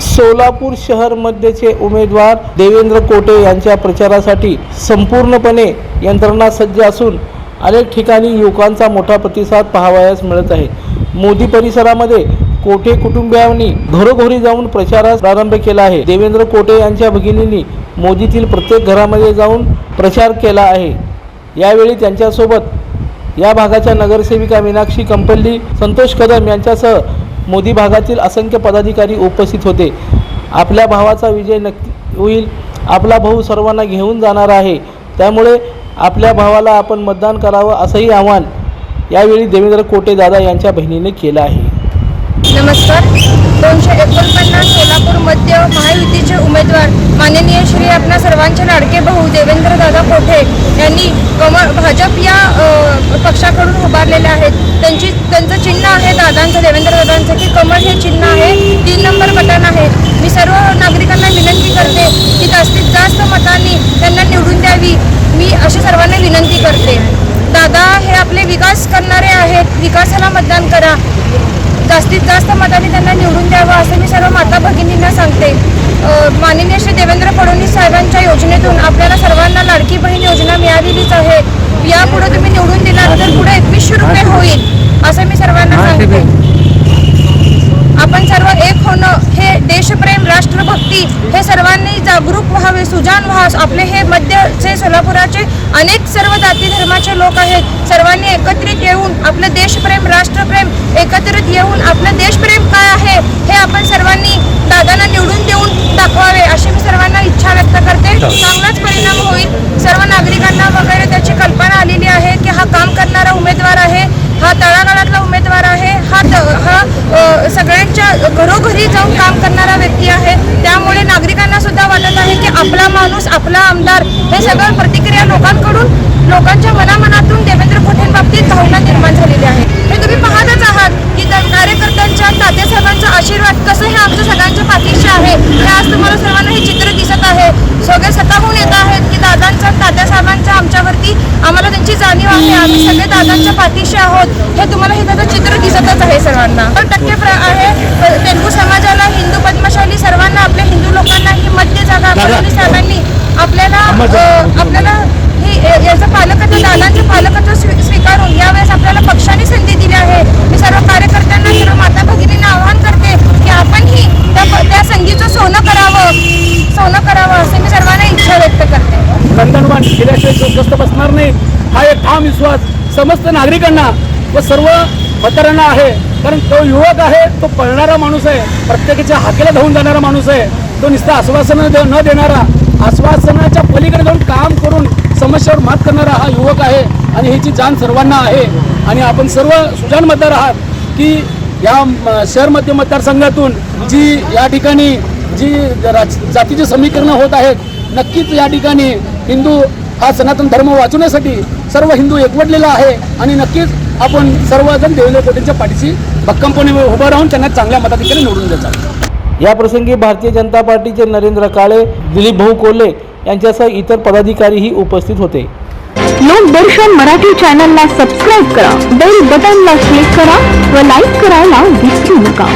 सोलापूर शहरमध्येचे उमेदवार देवेंद्र कोटे यांच्या प्रचारासाठी संपूर्णपणे यंत्रणा सज्ज असून अनेक ठिकाणी युवकांचा मोठा प्रतिसाद पाहावयास मिळत आहे. मोदी परिसरामध्ये कोटे कुटुंबियांनी घरोघरी जाऊन प्रचारास प्रारंभ केला आहे. देवेंद्र कोटे यांच्या भगिनींनी मोदीतील प्रत्येक घरामध्ये जाऊन प्रचार केला आहे. यावेळी त्यांच्यासोबत या भागाच्या नगरसेविका मीनाक्षी कंपल्ली संतोष कदम यांच्यासह मोदी भागातील असंख्य पदाधिकारी उपस्थित होते. आपल्या भावाचा विजय नक्की होईल. आपला भाऊ सर्वांना घेऊन जाणार आहे. त्यामुळे आपल्या भावाला आपण मतदान करावं असंही आव्हान यावेळी देवेंद्र कोटे दादा यांच्या बहिणीने केलं आहे. नमस्कार. दोनशे एकोणपन्नास सोलापूर मध्य महायुतीचे उमेदवार माननीय श्री आपल्या सर्वांचे लाडके भाऊ देवेंद्र दादा कोठे यांनी कमळ भाजप या पक्षाकडून उभारलेले आहेत. त्यांची त्यांचं चिन्ह आहे दादांचं देवेंद्र दादांचं की कमळ हे चिन्ह आहे. तीन नंबर बटन आहे. मी सर्व नागरिकांना विनंती करते की जास्तीत जास्त मतांनी त्यांना निवडून द्यावी. मी अशी सर्वांना विनंती करते. दादा हे आपले विकास करणारे आहेत. विकासाला मतदान करा. जास्तीत जास्त मतांनी त्यांना निवडून द्यावं असं मी सर्व माता भगिनींना सांगते अ, माननीय श्री देवेंद्र फडणवीस साहेबांच्या योजनेतून आपल्याला सर्वांना लाडकी बहीण योजना मिळालेलीच आहे. यापुढे तुम्ही निवडून दिला तर पुढे एकवीसशे रुपये होईल असं मी सर्वांना सांगते. आपण सर्व एक होणं हे देशप्रेम राष्ट्रभक्ती हे सर्वांनी जागरूक व्हावे सुजान व्हा आपले हे मध्यचे सोलापुराचे अनेक सर्व जाती धर्माचे लोक आहेत. सर्वांनी एकत्रित येऊन आपलं देशप्रेम राष्ट्रप्रेम एकत्रित येऊन आपलं देशप्रेम काय आहे हे आपण सर्वांनी दादांना निवडून देऊन दाखवावे अशी मी सर्वांना इच्छा व्यक्त करते चांगलाच परिणाम होईल सर्व नागरिकांना वगैरे त्याची कल्पना आलेली आहे की हा काम करणारा उमेदवार आहे हा तळागाळातला उमेदवार आहे हा त- हा अ, घरी जाऊन काम करणारा व्यक्ती आहे. त्यामुळे नागरिकांना सुद्धा वाटत आहे की आपला माणूस आपला आमदार हे सगळं प्रतिक्रिया लोकांकडून लोकांच्या मनामनातून देवेंद्र कोठेंबाबतीत भावना निर्माण झालेली आहे. हे तुम्ही पाहतच आहात की कार्यकर्त्यांच्या तात्यासाहेबांचा आशीर्वाद कसं हे आमच्या सगळ्यांच्या पाठीशी आहे. हे आज तुम्हाला सर्वांना हे चित्र दिसत आहे. सगळे स्वतःहून येत आहेत की दादांचं तात्यासाहेबांचं आमच्यावरती आम्हाला त्यांची जाणीव आहे. आम्ही सगळे दादांच्या पाठीशी आहोत. हे तुम्हाला हे त्याचं चित्र दिसतच आहे सर्वांना. तर टक्के आहे. तेलगू समाजाला हिंदू पद्मशाली सर्वांना आपल्या हिंदू लोकांना ही मध्य जागा फडणवीस साहेबांनी आपल्याला अ, आपल्याला ही या- याचं पालकत्व दादांचं पालकत्व स्वी- स्वीकारून यावेळेस आपल्याला पक्षाने संधी दिली आहे मी सर्व कार्यकर्त्यांना सर्व माता भगिनींना आवाहन करते की आपणही त्या प- त्या संधीचं सोनं करावं सोनं करावं असे मी सर्वांना इच्छा व्यक्त बंधनवान दणदणवाण केल्याशिवाय स्वस्थ बसणार नाही. हा एक ठाम विश्वास समस्त नागरिकांना व सर्व मतदारांना आहे. कारण तो युवक आहे तो पळणारा माणूस आहे. प्रत्येकाच्या हाकेला धावून जाणारा माणूस आहे. तो नुसतं आश्वासनं दे न देणारा आश्वासनाच्या पलीकडे जाऊन काम करून समस्यावर मात करणारा हा युवक आहे आणि ह्याची जाण सर्वांना आहे. आणि आपण सर्व सुजान मतदार आहात की या शहर मध्य मतदारसंघातून जी या ठिकाणी जी राज- जातीची समीकरणं होत आहेत नक्कीच या ठिकाणी हिंदू हा सनातन धर्म वाचवण्यासाठी सर्व हिंदू एकवटलेला आहे आणि नक्कीच आपण सर्वजण देवेंद्र कोटेंच्या पाठीशी भक्कमपणे उभं राहून त्यांना चांगल्या मताधिकारी निवडून द्यायचा या प्रसंगी भारतीय जनता पार्टीचे नरेंद्र काळे दिलीप भाऊ कोल्हे यांच्यासह इतर पदाधिकारीही उपस्थित होते. लोकदर्शन मराठी चॅनलला सबस्क्राईब करा बेल बटनला क्लिक करा व लाईक करायला विसरू नका.